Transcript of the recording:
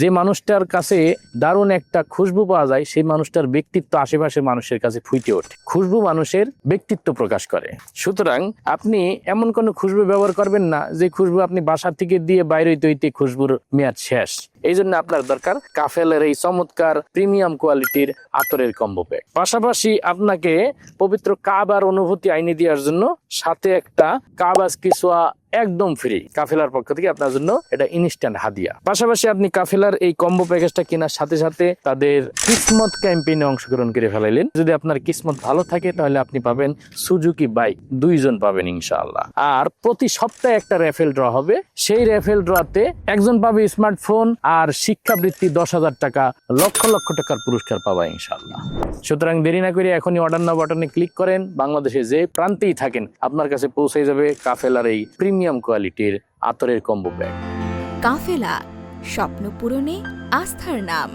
যে মানুষটার কাছে দারুণ একটা খুশবু পাওয়া যায়, সেই মানুষটার ব্যক্তিত্ব আশেপাশের মানুষের কাছে ফুটে ওঠে। খুশবু মানুষের ব্যক্তিত্ব প্রকাশ করে। সুতরাং আপনি এমন কোনো খুশবু ব্যবহার করবেন না, যে খুশবু আপনি বাসা থেকে দিয়ে বাইরে হইতে খুশবুর মেয়াদ শেষ। এই জন্য আপনার দরকার কাফেলের এই চমৎকার প্রিমিয়াম কোয়ালিটির আতরের কম্বো প্যাক। পাশাপাশি আপনাকে পবিত্র কাবার অনুভূতি আইনে দেওয়ার জন্য সাথে একটা কাবাস কিসোয়া একদম ফ্রি কাফেলার পক্ষ থেকে আপনার জন্য এটা ইনস্ট্যান্ট হাদিয়া। পাশাপাশি আপনি কাফেলার এই কম্বো প্যাকেজটা কেনার সাথে সাথে তাদের কিসমত ক্যাম্পেইনে অংশগ্রহণ করে ফেলাইলেন। যদি আপনার কিসমত ভালো থাকে, তাহলে আপনি পাবেন সুজুকি বাইক দুইজন পাবেন ইনশাআল্লাহ। আর প্রতি সপ্তাহে একটা রেফেল ড্র হবে। সেই রেফেল ড্রতে একজন পাবে স্মার্টফোন আর শিক্ষাবৃত্তি দশ হাজার টাকা, লক্ষ লক্ষ টাকার পুরস্কার পাবা ইনশাআল্লাহ। সুতরাং দেরি না করে এখনই অর্ডার নাও বাটনে ক্লিক করেন। বাংলাদেশে যে প্রান্তেই থাকেন, আপনার কাছে পৌঁছে যাবে কাফেলার এই প্রিমিয়াম কোয়ালিটির আতরের কম্বো ব্যাগ। কাফেলা স্বপ্ন পূরণে আস্থার নাম।